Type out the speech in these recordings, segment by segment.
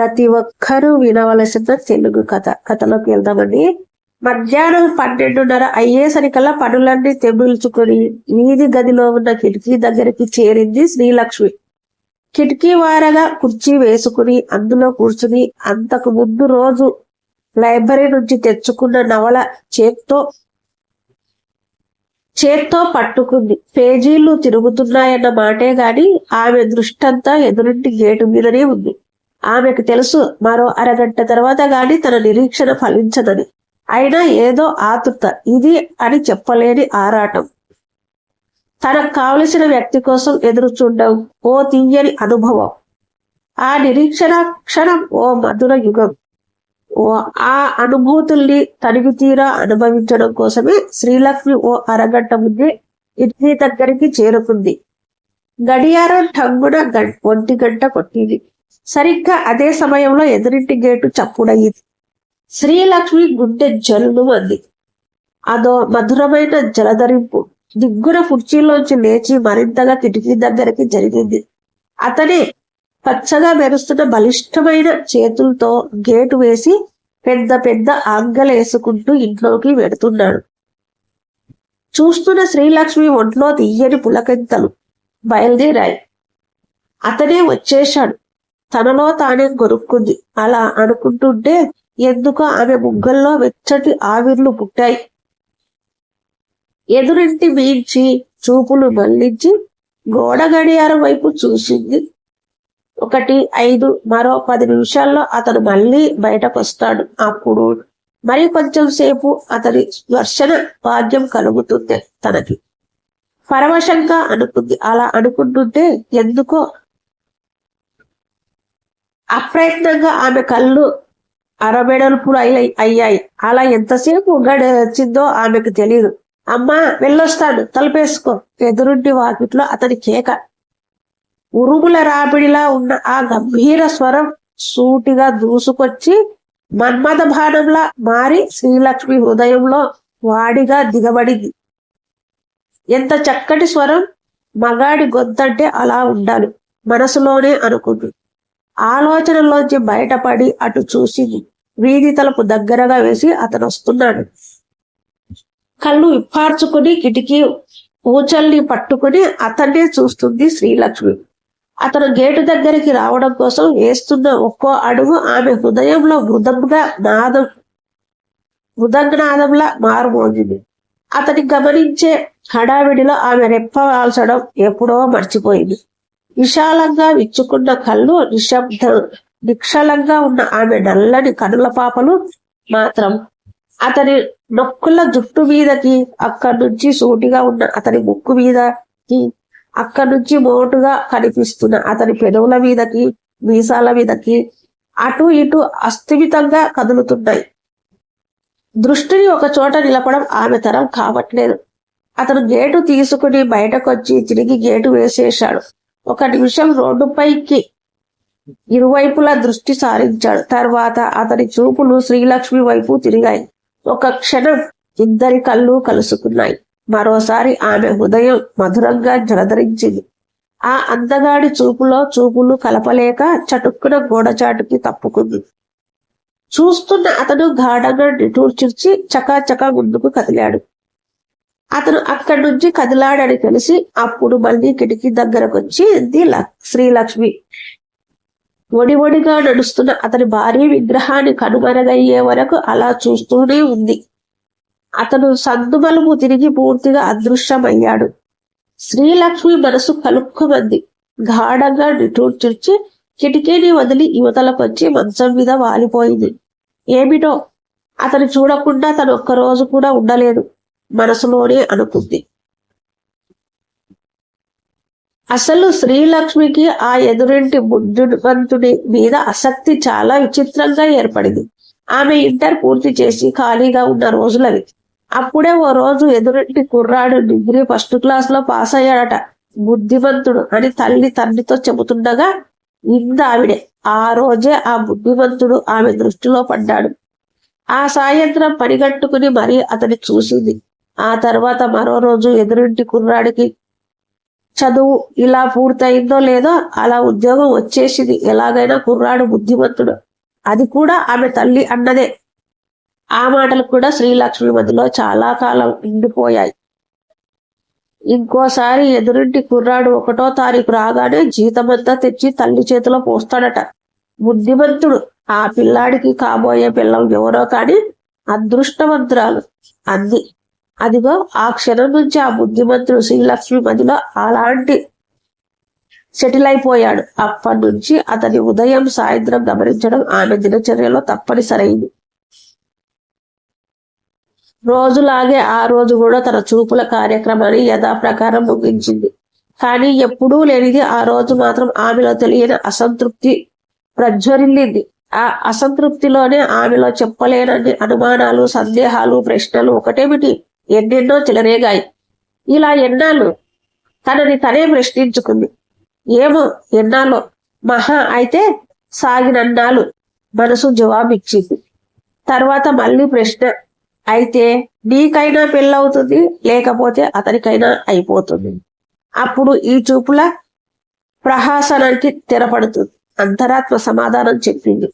ప్రతి ఒక్కరూ వినవలసిన తెలుగు కథ. కథలోకి వెళ్దామండి. మధ్యాహ్నం పన్నెండున్నర అయ్యేసరికల్లా పనులన్నీ తెమిల్చుకొని వీధి గదిలో ఉన్న కిటికీ దగ్గరికి చేరింది శ్రీలక్ష్మి. కిటికీ వారగా కుర్చీ వేసుకుని అందులో కూర్చుని అంతకు ముందు రోజు లైబ్రరీ నుంచి తెచ్చుకున్న నవల చేత్తో చేత్తో పట్టుకుంది. పేజీలు తిరుగుతున్నాయన్న మాటే గాని ఆమె దృష్టంతా ఎదురింటి గేటు మీదనే ఉంది. ఆమెకు తెలుసు మరో అరగంట తర్వాత గాని తన నిరీక్షణ ఫలించదని. అయినా ఏదో ఆతుత ఇది అని చెప్పలేని ఆరాటం. తనకు కావలసిన వ్యక్తి కోసం ఎదురు చూడడం ఓ తీయని అనుభవం. ఆ నిరీక్షణ క్షణం ఓ మధుర యుగం. ఓ ఆ అనుభూతుల్ని తనివి తీరా అనుభవించడం కోసమే శ్రీలక్ష్మి ఓ అరగంట ముందే ఇంటి దగ్గరికి చేరుకుంది. గడియారం ఠంగున గ ఒంటి గంట కొట్టింది. సరిగ్గా అదే సమయంలో ఎదురింటి గేటు చప్పుడయ్యింది శ్రీలక్ష్మి గుండె జల్లు అంది అదో మధురమైన జలధరింపు దిగ్గున కుర్చీలోంచి లేచి మరింతగా కిటికీ దగ్గరికి జరిగింది. అతనే పచ్చగా మెరుస్తున్న బలిష్టమైన చేతులతో గేటు వేసి పెద్ద పెద్ద ఆంగలేసుకుంటూ ఇంట్లోకి వెడుతున్నాడు. చూస్తున్న శ్రీలక్ష్మి ఒంట్లో తీయని పులకెంతలు బయలుదేరాయి. అతనే వచ్చేశాడు. తనలో తానే గొరుక్కుంది అలా అనుకుంటుంటే ఎందుకో ఆమె ముగ్గల్లో వెచ్చటి ఆవిర్లు పుట్టాయి? ఎదురింటి మీంచి చూపులు మళ్ళించి గోడ గడియారం వైపు చూసింది. ఒకటి ఐదు మరో పది నిమిషాల్లో అతను మళ్ళీ బయటకు వస్తాడు అప్పుడు మరి కొంచెం సేపు అతని స్పర్శన భాగ్యం కలుగుతుంది తనకి. పరవశంగా అనుకుంది. అలా అనుకుంటుంటే ఎందుకో అప్రయత్నంగా ఆమె కళ్ళు అరబెడల్పులు అయ్యాయి అయ్యాయి. అలా ఎంతసేపు గడిచిందో ఆమెకు తెలియదు అమ్మా వెళ్ళొస్తాను. తలపేసుకో. ఎదురుంటి వాకిట్లో అతని కేక. ఉరుముల రాపిడిలా ఉన్న ఆ గంభీర స్వరం సూటిగా దూసుకొచ్చి మన్మథ బాణంలా మారి శ్రీలక్ష్మి హృదయంలో వాడిగా దిగబడింది. ఎంత చక్కటి స్వరం. మగాడి గొంతంటే అలా ఉండాలి. మనసులోనే అనుకుంది. ఆలోచనలోంచి బయటపడి అటు చూసింది వీధి తలుపు దగ్గరగా వేసి అతను వస్తున్నాడు. కళ్ళు విప్పార్చుకుని కిటికీ ఊచల్ని పట్టుకుని అతన్నే చూస్తుంది శ్రీలక్ష్మి. అతను గేటు దగ్గరికి రావడం కోసం వేస్తున్న ఒక్కో అడుగు ఆమె హృదయంలో మృదంగా నాదం మృదంగనాదంలా మారుమోగింది. అతని గమనించే హడావిడిలో ఆమె రెప్పవాల్చడం ఎప్పుడో మర్చిపోయింది. విశాలంగా విచ్చుకున్న కళ్ళు నిశ్శబ్ద నిక్షలంగా ఉన్న ఆమె నల్లని కనుల పాపలు మాత్రం అతని నొక్కుల జుట్టు మీదకి అక్కడి నుంచి సూటిగా ఉన్న అతని ముక్కు మీదకి అక్కడి నుంచి మోటుగా కనిపిస్తున్న అతని పెదవుల మీదకి మీసాల మీదకి అటు ఇటు అస్థిమితంగా కదులుతున్నాయి. దృష్టిని ఒక చోట నిలపడం ఆమె తరం కావట్లేదు. అతను గేటు తీసుకుని బయటకొచ్చి తిరిగి గేటు వేసేశాడు. ఒక నిమిషం రోడ్డుపైకి ఇరువైపులా దృష్టి సారించాడు. తర్వాత అతని చూపులు శ్రీలక్ష్మి వైపు తిరిగాయి. ఒక క్షణం ఇద్దరి కళ్ళు కలుసుకున్నాయి. మరోసారి ఆమె హృదయం మధురంగా జలధరించింది. ఆ అందగాడి చూపులో చూపులు కలపలేక చటుక్కున గోడచాటుకి తప్పుకుంది. చూస్తున్న అతను గాఢంగా నిటూర్చిర్చి చకాచకా ముందుకు కదిలాడు. అతను అక్కడి నుంచి కదిలాడని తెలిసి అప్పుడు మళ్ళీ కిటికీ దగ్గరకు వచ్చి శ్రీలక్ష్మి? ఒడి ఒడిగా నడుస్తున్న అతని భారీ విగ్రహాన్ని కనుమరుగయ్యే వరకు అలా చూస్తూనే ఉంది. అతను సందుమలుపు తిరిగి పూర్తిగా అదృశ్యమయ్యాడు. శ్రీలక్ష్మి మనసు కలుక్కుమంది. గాఢంగా నిటూర్చిర్చి కిటికీని వదిలి యువతలకొచ్చి మంచం మీద వాలిపోయింది. ఏమిటో అతను చూడకుండా తను ఒక్క రోజు కూడా ఉండలేదు. మనసులోనే అనుకుంది. అసలు శ్రీలక్ష్మికి ఆ ఎదురింటి బుద్ధువంతుడి మీద ఆసక్తి చాలా విచిత్రంగా ఏర్పడింది. ఆమె ఇంటర్ పూర్తి చేసి ఖాళీగా ఉన్న రోజులవి. అప్పుడే ఓ రోజు ఎదురింటి కుర్రాడు డిగ్రీ ఫస్ట్ క్లాస్లో పాస్ అయ్యాడట. బుద్ధిమంతుడు అని తల్లి తండ్రితో చెబుతుండగా ఇంద ఆవిడే ఆ రోజే ఆ బుద్ధిమంతుడు ఆమె దృష్టిలో పడ్డాడు. ఆ సాయంత్రం పనిగట్టుకుని మరీ అతని చూసింది. ఆ తర్వాత మరో రోజు ఎదురింటి కుర్రాడికి చదువు ఇలా పూర్తయిందో లేదో అలా ఉద్యోగం వచ్చేసింది. ఎలాగైనా కుర్రాడు బుద్ధిమంతుడు. అది కూడా ఆమె తల్లి అన్నదే. ఆ మాటలు కూడా శ్రీలక్ష్మి మధ్యలో చాలా కాలం ఉండిపోయాయి ఇంకోసారి ఎదురింటి కుర్రాడు ఒకటో తారీఖు రాగానే జీతమంతా తెచ్చి తల్లి చేతిలో పోస్తాడట. బుద్ధిమంతుడు. ఆ పిల్లాడికి కాబోయే పిల్లం ఎవరో కానీ అదృష్టవంతురాలు. అంది. అదిగో ఆ క్షణం నుంచి ఆ బుద్ధిమంతుడు శ్రీలక్ష్మి మధ్యలో అలాంటి సెటిల్ అయిపోయాడు అప్పటి నుంచి అతని ఉదయం సాయంత్రం గమనించడం ఆమె దినచర్యలో తప్పనిసరైంది. రోజులాగే ఆ రోజు కూడా తన చూపుల కార్యక్రమాన్ని యథాప్రకారం ముగించింది. కానీ ఎప్పుడూ లేనిది ఆ రోజు మాత్రం ఆమెలో తెలియని అసంతృప్తి ప్రజ్వరిల్లింది. ఆ అసంతృప్తిలోనే ఆమెలో చెప్పలేనన్ని అనుమానాలు సందేహాలు ప్రశ్నలు ఒకటేమిటి? ఎన్నెన్నో చెలరేగాయి. ఇలా ఎన్నాళ్ళు తనని తనే ప్రశ్నించుకుంది. ఏమో ఎన్నాలో. మహా అయితే సాగినన్నాళ్ళు మనసు జవాబిచ్చింది. తర్వాత మళ్ళీ ప్రశ్న అయితే నీకైనా పెళ్ళవుతుంది లేకపోతే అతనికైనా అయిపోతుంది. అప్పుడు ఈ చూపుల ప్రహాసనానికి తెరపడుతుంది. అంతరాత్మ సమాధానం చెప్పింది.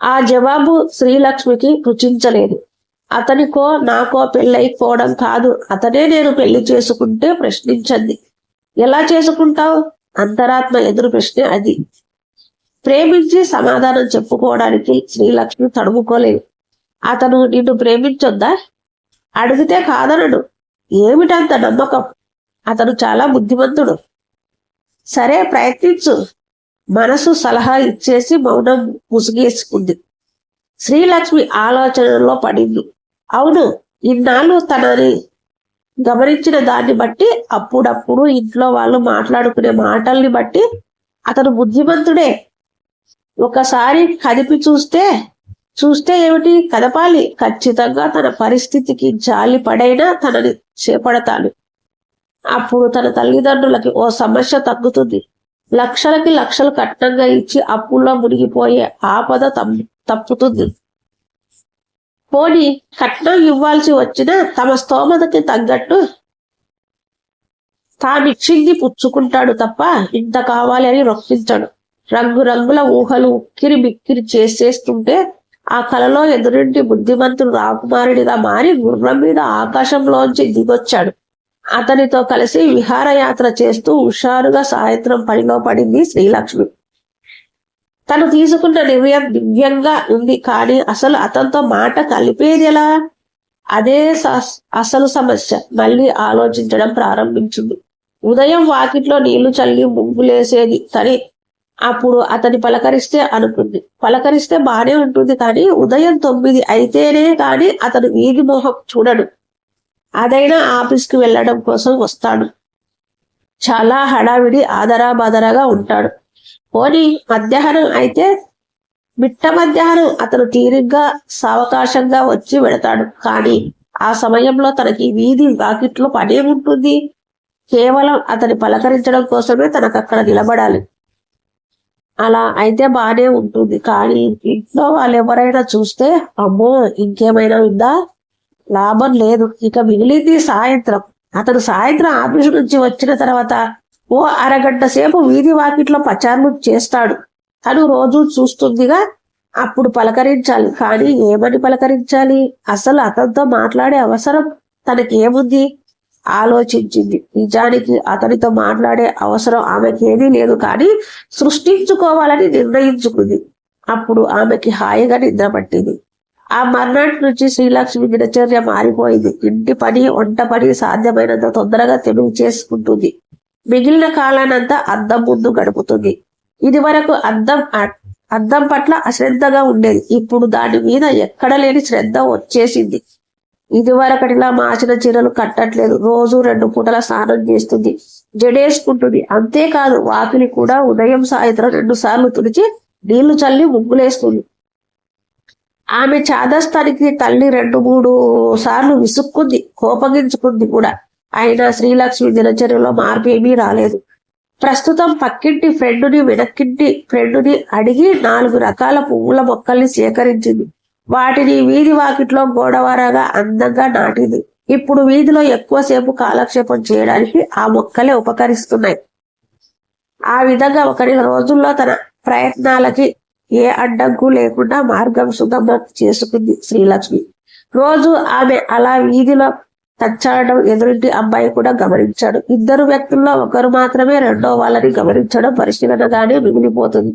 ఆ జవాబు శ్రీలక్ష్మికి రుచించలేదు. అతనికో నాకో పెళ్ళైపోవడం కాదు. అతనే నేను పెళ్ళి చేసుకుంటే ప్రశ్నించండి. ఎలా చేసుకుంటావు? అంతరాత్మ ఎదురు ప్రశ్న అది. ప్రేమించి సమాధానం చెప్పుకోవడానికి శ్రీలక్ష్మి తడుముకోలేదు. అతను నిన్ను ప్రేమించొద్దా? అడిగితే కాదనడు. ఏమిటంత నమ్మకం? అతను చాలా బుద్ధిమంతుడు. సరే ప్రయత్నించు. మనసు సలహా ఇచ్చేసి మౌనం ముసుగేసుకుంది. శ్రీలక్ష్మి ఆలోచనలో పడింది. అవును ఇన్నాళ్ళు తనని గమనించిన దాన్ని బట్టి అప్పుడప్పుడు ఇంట్లో వాళ్ళు మాట్లాడుకునే మాటల్ని బట్టి అతను బుద్ధిమంతుడే. ఒకసారి కదిపి చూస్తే చూస్తే ఏమిటి? కదపాలి. ఖచ్చితంగా తన పరిస్థితికి జాలి పడైనా తనని చేపడతాను అప్పుడు తన తల్లిదండ్రులకి ఓ సమస్య తగ్గుతుంది. లక్షలకి లక్షలు కట్నంగా ఇచ్చి అప్పుల్లో మునిగిపోయే ఆపద తప్పుతుంది. పోని కట్నం ఇవ్వాల్సి వచ్చిన తమ స్తోమతకి తగ్గట్టు తామిచ్చింది పుచ్చుకుంటాడు తప్ప ఇంత కావాలి అని రొక్కించాడు రంగురంగుల ఊహలు ఉక్కిరి బిక్కిరి చేసేస్తుంటే ఆ కలలో ఎదురింటి బుద్ధిమంతుడు రాకుమారుడిగా మారి గుర్రం మీద ఆకాశంలోంచి దిగొచ్చాడు. అతనితో కలిసి విహారయాత్ర చేస్తూ హుషారుగా సాయంత్రం పనిలో పడింది శ్రీలక్ష్మి. తను తీసుకున్న నిర్ణయం దివ్యంగా ఉంది కానీ అసలు అతనితో మాట కలిపేది ఎలా? అదే అసలు సమస్య. మళ్ళీ ఆలోచించడం ప్రారంభించింది. ఉదయం వాకిట్లో నీళ్ళు చల్లి ముగ్గులేసేది కానీ అప్పుడు అతని పలకరిస్తే అనుకుంది. పలకరిస్తే బానే ఉంటుంది కానీ ఉదయం తొమ్మిది అయితేనే కానీ అతను వీధి మొహం చూడడు. అదైనా ఆఫీస్కి వెళ్ళడం కోసం వస్తాడు. చాలా హడావిడి ఆదరా బాదరాగా ఉంటాడు. పోనీ మధ్యాహ్నం అయితే మిట్ట మధ్యాహ్నం అతను తీరిగ్గా సావకాశంగా వచ్చి వెళతాడు. కానీ ఆ సమయంలో తనకి వీధి వాకిట్లో పనేముంటుంది కేవలం అతని పలకరించడం కోసమే తనకు అక్కడ నిలబడాలి. అలా అయితే బానే ఉంటుంది. కానీ ఇంట్లో వాళ్ళు ఎవరైనా చూస్తే అమ్మో ఇంకేమైనా ఉందా? లాభం లేదు. ఇక మిగిలింది సాయంత్రం. అతను సాయంత్రం ఆఫీసు నుంచి వచ్చిన తర్వాత ఓ అరగంట సేపు వీధి వాకిట్లో పచారులు చేస్తాడు. తను రోజు చూస్తుందిగా అప్పుడు పలకరించాలి. కానీ ఏమని పలకరించాలి? అసలు అతనితో మాట్లాడే అవసరం తనకి ఏముంది ఆలోచించింది. నిజానికి అతనితో మాట్లాడే అవసరం ఆమెకి ఏదీ లేదు కానీ సృష్టించుకోవాలని నిర్ణయించుకుంది. అప్పుడు ఆమెకి హాయిగా నిద్ర పట్టింది. ఆ మర్నాటి నుంచి శ్రీలక్ష్మి దినచర్య మారిపోయింది. ఇంటి పని వంట పని సాధ్యమైనంత తొందరగా తెలుగు చేసుకుంటుంది మిగిలిన కాలానంతా అద్దం ముందు గడుపుతుంది. ఇది వరకు అద్దం అద్దం పట్ల అశ్రద్ధగా ఉండేది. ఇప్పుడు దాని మీద ఎక్కడ లేని శ్రద్ధ వచ్చేసింది. ఇదివరకటిలా మార్చిన చీరలు కట్టట్లేదు. రోజు రెండు పూటల స్నానం చేస్తుంది జడేసుకుంటుంది. అంతేకాదు వాకిలి కూడా ఉదయం సాయంత్రం రెండు సార్లు తుడిచి నీళ్ళు చల్లి ముగ్గులేస్తుంది. ఆమె చాదస్తానికి తల్లి రెండు మూడు సార్లు విసుక్కుంది కోపగించుకుంది కూడా. అయినా శ్రీలక్ష్మి దినచర్యలో మార్పు ఏమీ రాలేదు. ప్రస్తుతం పక్కింటి ఫ్రెండుని వెనక్కింటి ఫ్రెండుని అడిగి నాలుగు రకాల పువ్వుల మొక్కల్ని సేకరించింది. వాటిని వీధి వాకిట్లో గోడవారగా అందంగా నాటింది. ఇప్పుడు వీధిలో ఎక్కువసేపు కాలక్షేపం చేయడానికి ఆ మొక్కలే ఉపకరిస్తున్నాయి. ఆ విధంగా ఒకరి రోజుల్లో తన ప్రయత్నాలకి ఏ అడ్డంకు లేకుండా మార్గం సుగమం చేసుకుంది శ్రీలక్ష్మి. రోజు ఆమె అలా వీధిలో తచ్చాడడం ఎదురింటి అబ్బాయి కూడా గమనించాడు. ఇద్దరు వ్యక్తుల్లో ఒకరు మాత్రమే రెండో వాళ్ళని గమనించడం పరిశీలనగానే మిగిలిపోతుంది.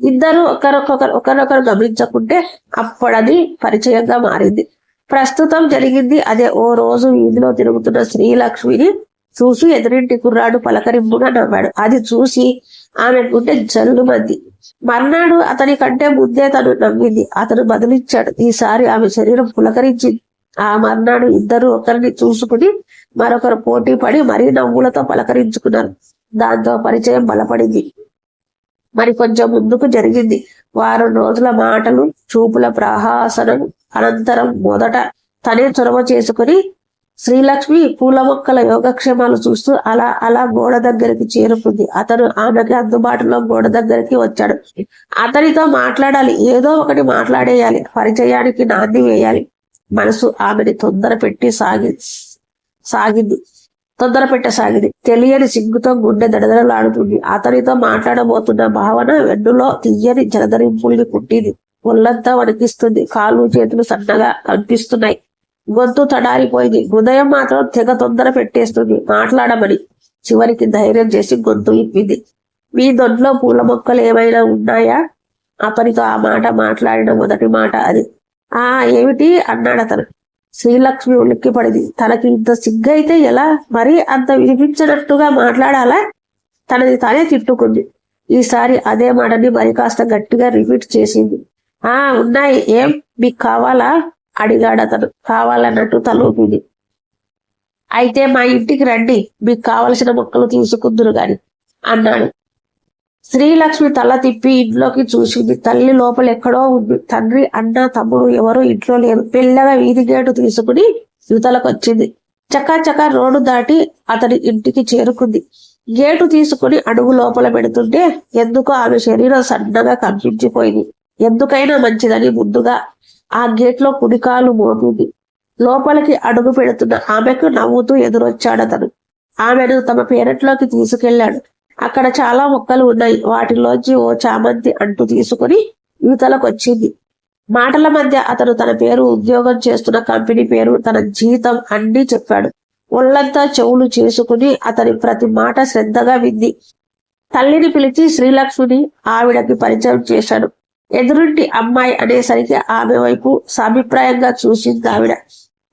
ఇద్దరు ఒకరొకరు ఒకరొకరు గమనించకుంటే అప్పుడది పరిచయంగా మారింది. ప్రస్తుతం జరిగింది అదే ఓ రోజు వీధిలో తిరుగుతున్న శ్రీలక్ష్మిని చూసి ఎదురింటి కుర్రాడు పలకరింపుగా నవ్వాడు. అది చూసి ఆమె గుండె జల్లుమంది. మర్నాడు అతని కంటే ముందే తను నవ్వింది. అతను బదిలించాడు ఈసారి ఆమె శరీరం పులకరించింది. ఆ మర్నాడు ఇద్దరు ఒకరిని చూసుకుని మరొకరు పోటీ పడి మరీ నవ్వులతో పలకరించుకున్నారు. దాంతో పరిచయం బలపడింది. మరి కొంచెం ముందుకు జరిగింది. వారం రోజుల మాటలు చూపుల ప్రహాసనం అనంతరం మొదట తనే చొరవ చేసుకుని శ్రీలక్ష్మి పూల మొక్కల యోగక్షేమాలు చూస్తూ అలా అలా గోడ దగ్గరికి చేరుకుంది. అతను ఆమెకి అందుబాటులో గోడ దగ్గరికి వచ్చాడు. అతనితో మాట్లాడాలి. ఏదో ఒకటి మాట్లాడేయాలి. పరిచయానికి నాంది వేయాలి. మనసు ఆమెని తొందర పెట్టి సాగి సాగింది. తొందర పెట్టసాగింది. తెలియని సిగ్గుతో గుండె దడదడలాడుతుంది. అతనితో మాట్లాడబోతున్న భావన వెన్నులో తీయని జలధరింపుల్ని కుట్టింది ఒళ్ళంతా వణికిస్తుంది. కాళ్ళు చేతులు సన్నగా కనిపిస్తున్నాయి. గొంతు తడారిపోయింది. హృదయం మాత్రం తెగ తొందర పెట్టేస్తుంది. మాట్లాడమని చివరికి ధైర్యం చేసి గొంతు ఇప్పింది మీ దొడ్లో పూల మొక్కలు ఏమైనా ఉన్నాయా? అతనితో ఆ మాట మాట్లాడిన మొదటి మాట అది. ఆ ఏమిటి? అన్నాడు అతను. శ్రీలక్ష్మి ఉలిక్కి పడింది. తనకి ఇంత సిగ్గైతే ఎలా? మరీ అంత వినిపించినట్టుగా మాట్లాడాలా? తనది తానే తిట్టుకుంది. ఈసారి అదే మాటని మరి కాస్త గట్టిగా రిపీట్ చేసింది. ఆ ఉన్నాయి. ఏం? మీకు కావాలా? అడిగాడు అతను. కావాలన్నట్టు తలూపింది. అయితే మా ఇంటికి రండి. మీకు కావలసిన మొక్కలు తీసుకుందురు గాని అన్నాడు. శ్రీలక్ష్మి తల తిప్పి ఇంట్లోకి చూసింది. తల్లి లోపల ఎక్కడో ఉంది. తండ్రి అన్న తమ్ముడు ఎవరు ఇంట్లో లేరు. పిల్లగా వీధి గేటు తీసుకుని యువతలకు వచ్చింది చకా చకా రోడ్డు దాటి అతని ఇంటికి చేరుకుంది. గేటు తీసుకుని అడుగు లోపల పెడుతుంటే ఎందుకో ఆమె శరీరం సన్నగా కనిపించిపోయింది. ఎందుకైనా మంచిదని ముందుగా ఆ గేట్లో కుడికాలు మోపింది లోపలికి అడుగు పెడుతున్న ఆమెకు నవ్వుతూ ఎదురొచ్చాడు అతను ఆమెను తమ పేరెట్లోకి తీసుకెళ్ళాడు అక్కడ చాలా మొక్కలు ఉన్నాయి. వాటిలోంచి ఓ చామంతి అంటూ తీసుకుని యువతలకు వచ్చింది. మాటల మధ్య అతను తన పేరు ఉద్యోగం చేస్తున్న కంపెనీ పేరు తన జీతం అన్ని చెప్పాడు. ఒళ్ళంతా చెవులు చేసుకుని అతని ప్రతి మాట శ్రద్ధగా వింది. తల్లిని పిలిచి శ్రీలక్ష్మిని ఆవిడకి పరిచయం చేశాడు. ఎదురుంటి అమ్మాయి అనేసరికి ఆమె వైపు సాభిప్రాయంగా చూసింది ఆవిడ.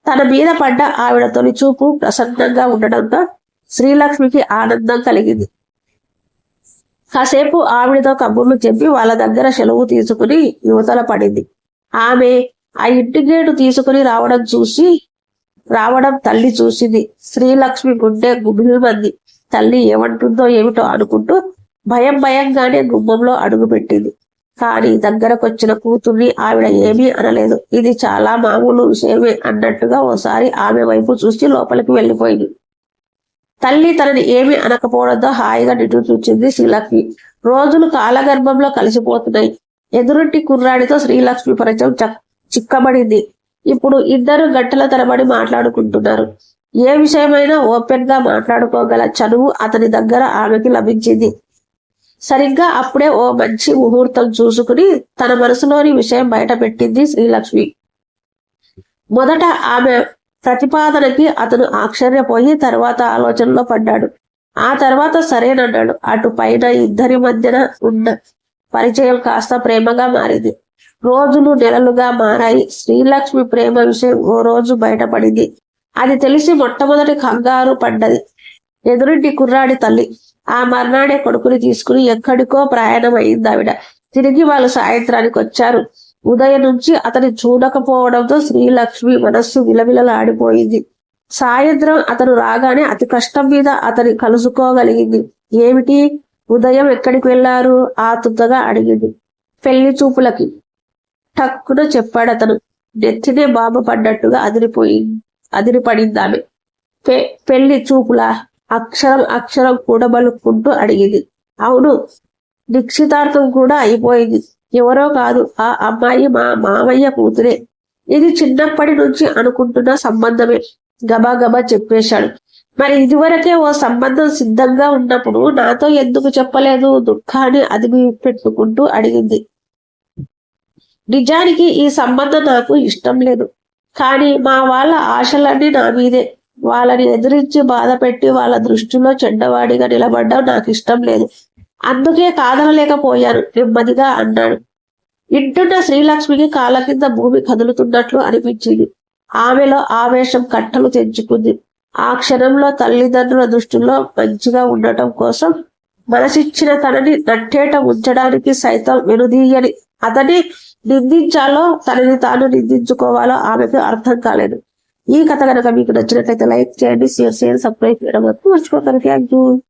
తన మీద పడ్డ ఆవిడ తొలిచూపు ప్రసన్నంగా ఉండడంతో శ్రీలక్ష్మికి ఆనందం కలిగింది. కాసేపు ఆవిడతో కబుర్లు చెప్పి వాళ్ళ దగ్గర సెలవు తీసుకుని యువతల పడింది. ఆమె ఆ ఇంటి గేటు తీసుకుని రావడం చూసి రావడం తల్లి చూసింది. శ్రీలక్ష్మి గుండె గుబిలిమంది. తల్లి ఏమంటుందో ఏమిటో అనుకుంటూ భయం భయంగానే గుమ్మంలో అడుగుపెట్టింది. కానీ దగ్గరకొచ్చిన కూతుర్ని ఆవిడ ఏమీ అనలేదు. ఇది చాలా మామూలు విషయమే అన్నట్టుగా ఓసారి ఆమె వైపు చూసి లోపలికి వెళ్ళిపోయింది. తల్లి తనని ఏమి అనకపోవడంతో హాయిగా నిటు చూచింది శ్రీలక్ష్మి. రోజులు కాలగర్భంలో కలిసిపోతున్నాయి. ఎదురుంటి కుర్రాడితో శ్రీలక్ష్మి పరిచయం చిక్కబడింది. ఇప్పుడు ఇద్దరు గంటల తరబడి మాట్లాడుకుంటున్నారు. ఏ విషయమైనా ఓపెన్గా మాట్లాడుకోగల చదువు అతని దగ్గర ఆమెకి లభించింది. సరిగ్గా అప్పుడే ఓ మంచి ముహూర్తం చూసుకుని తన మనసులోని విషయం బయట పెట్టింది శ్రీలక్ష్మి. మొదట ఆమె ప్రతిపాదనకి అతను ఆశ్చర్యపోయి తర్వాత ఆలోచనలో పడ్డాడు. ఆ తర్వాత సరేనన్నాడు. అటు పైన ఇద్దరి మధ్యన ఉన్న పరిచయం కాస్త ప్రేమగా మారింది. రోజులు నెలలుగా మారాయి. శ్రీలక్ష్మి ప్రేమ విషయం ఓ రోజు బయటపడింది. అది తెలిసి మొట్టమొదటి కంగారు పడ్డది. ఎదురింటి కుర్రాడి తల్లి. ఆ మర్నాడే కొడుకుని తీసుకుని ఎక్కడికో ప్రయాణం అయింది ఆవిడ. తిరిగి వాళ్ళు సాయంత్రానికి వచ్చారు ఉదయం నుంచి అతని చూడకపోవడంతో శ్రీలక్ష్మి మనస్సు విలవిలలాడిపోయింది. సాయంత్రం అతను రాగానే అతి కష్టం మీద అతని కలుసుకోగలిగింది. ఏమిటి? ఉదయం ఎక్కడికి వెళ్ళారు ఆతుతగా అడిగింది. పెళ్ళి చూపులకి. టక్కున చెప్పాడు అతను. నెత్తినే బాబు పడ్డట్టుగా అదిరిపోయింది అదిరిపడింది ఆమె పె పెళ్ళి చూపుల అక్షరం అక్షరం కూడబలుక్కుంటూ అడిగింది. అవును నిశ్చితార్థం కూడా అయిపోయింది. ఎవరో కాదు. ఆ అమ్మాయి మా మామయ్య కూతురే. ఇది చిన్నప్పటి నుంచి అనుకుంటున్న సంబంధమే. గబాగబా చెప్పేశాడు. మరి ఇదివరకే ఓ సంబంధం సిద్ధంగా ఉన్నప్పుడు నాతో ఎందుకు చెప్పలేదు? దుఃఖాన్ని అదిమి పెట్టుకుంటూ అడిగింది. నిజానికి ఈ సంబంధం నాకు ఇష్టం లేదు. కానీ మా వాళ్ళ ఆశలన్నీ నా మీదే. వాళ్ళని ఎదిరించి బాధ పెట్టి వాళ్ళ దృష్టిలో చెడ్డవాడిగా నిలబడ్డం నాకు ఇష్టం లేదు. అందుకే కాదనలేకపోయాను నెమ్మదిగా అన్నాడు. ఇంటున్న శ్రీలక్ష్మికి కాళ్ళ కింద భూమి కదులుతున్నట్లు అనిపించింది. ఆమెలో ఆవేశం కట్టలు తెంచుకుంది. ఆ క్షణంలో తల్లిదండ్రుల దృష్టిలో మంచిగా ఉండటం కోసం మనసిచ్చిన తనని నట్టేట ఉంచడానికి సైతం వెనుదీయని అతని నిందించాలో తనని తాను నిందించుకోవాలో ఆమెకు అర్థం కాలేదు. ఈ కథ కనుక మీకు నచ్చినట్లయితే లైక్ చేయండి షేర్ చేయండి సబ్స్క్రైబ్ చేయడం వరకు మర్చిపోతారు థ్యాంక్ యూ